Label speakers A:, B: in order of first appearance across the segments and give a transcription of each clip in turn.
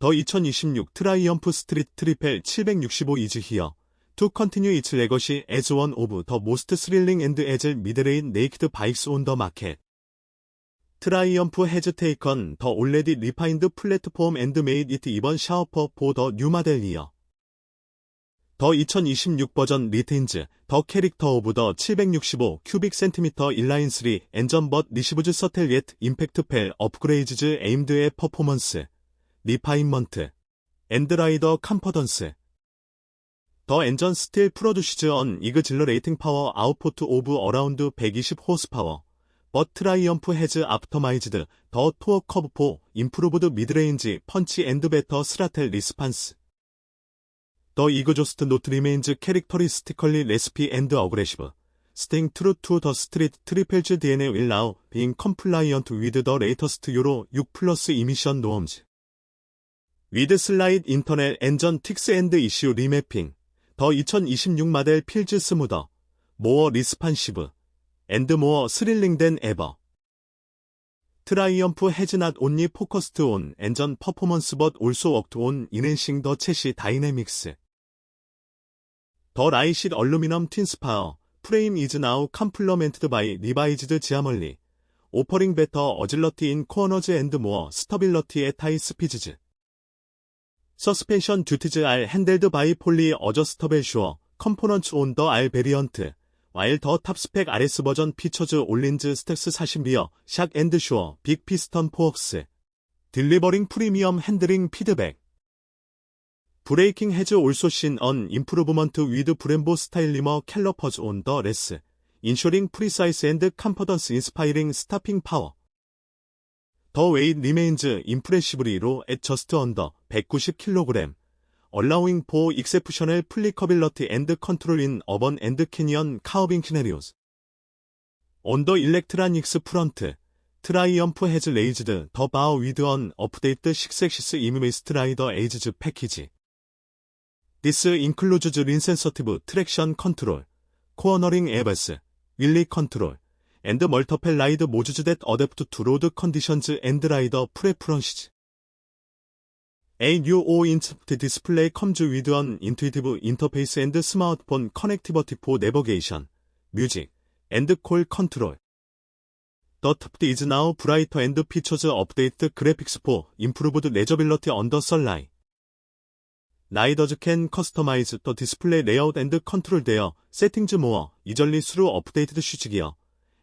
A: 더 2026 트라이엄프 스트리트 트리펠 765 이즈 히어 continue its legacy as one of the most thrilling and agile mid-range naked bikes on the market. 트라이엄프 has taken the already refined platform and made it even sharper for the new model year. 더 2026 버전 retains the character of the 765 cubic centimeter inline 3 engine but receives subtle yet and rider confidence. 더 엔전 스틸 프로듀시즈 언 이그질러 레이팅 파워 아웃포트 오브 어라운드 120 호스파워. but 트라이엄프 해즈 앞터마이즈드 더 토어 커브 포 임프루브드 미드레인지 펀치 앤드 베터 스라텔 리스판스. 더 이그조스트 노트 리메인즈 캐릭터리스티컬리 레시피 앤드 어그레시브. 스팅 트루 투 더 스트리트 트리펠즈 DNA will now being compliant with the latest 유로 6 플러스 이미션 노엄즈 위드 슬라이드 인터넷 엔전 틱스 앤드 이슈 리매핑 더 2026 마델 필즈 스무더, 모어 리스판시브, 앤드 모어 스릴링 된 에버. 트라이엄프 헤즈낫 온리 포커스트 온 엔전 퍼포먼스 벗 올소 웍트 온 이넨싱 더 채시 다이내믹스. 더 라이싯 얼루미넘 틴스파어, 프레임 이즈 나우 컴플러멘트드 바이 리바이즈드 지아멀리. 오퍼링 베터 어질러티 인 코어너즈 앤드 모어 스터빌러티 에 타이 스피즈즈. 서스펜션 듀티즈 R 핸델드 바이 폴리 어저스터벨 슈어 컴포넌츠 온 더 R 베리언트 와일 더 탑스펙 RS 버전 피처즈 올린즈 스택스 40리어 샥 앤드 슈어 빅 피스턴 포웍스 딜리버링 프리미엄 핸들링 피드백 브레이킹 해즈 올소 신언 임프루브먼트 위드 브렘보 스타일리머 캘러퍼즈 온 더 레스 인쇼링 프리사이스 앤드 컴퍼던스 인스파이링 스타핑 파워 더 웨이트 리메인즈 임프레시브리로 앳 저스트 언더 190kg allowing for exceptional applicability and control in urban and canyon carving scenarios. 언더 일렉트라닉스 프런트 트라이엄프 해즈 레이즈드 더 바우 위드 언 업데이트 6엑시스 이미메이스트 라이더 에이즈즈 패키지 This includes insensitive traction control, cornering ABS, wheelie control, and multiple ride modes that adapt to road conditions and rider preferences. A new 5-inch display comes with an intuitive interface and smartphone connectivity for navigation, music, and call control. The top is now brighter and features update graphics for improved legibility under sunlight. Riders can customize the display layout and control their settings more easily through updated switchgear. adding to the overall premium feel of the pie. Design is 더2026 스트리트 트리 패키지 리파인드 에스틱스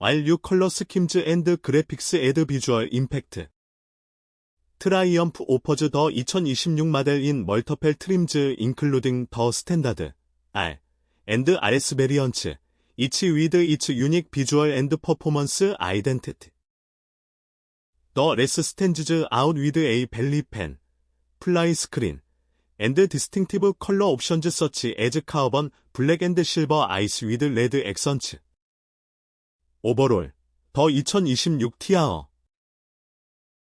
A: new color schemes and graphics add visual impact. 트라이엄프 오퍼즈 더 2026 모델인 멀터펠 트림즈 인클루딩 더 스탠다드 R and RS 베리언츠 each with its unique visual and performance identity. The less stands out with a belly pan, fly screen, and distinctive color options such as carbon, black and silver eyes with red accents. 오버롤. 더 2026 티아어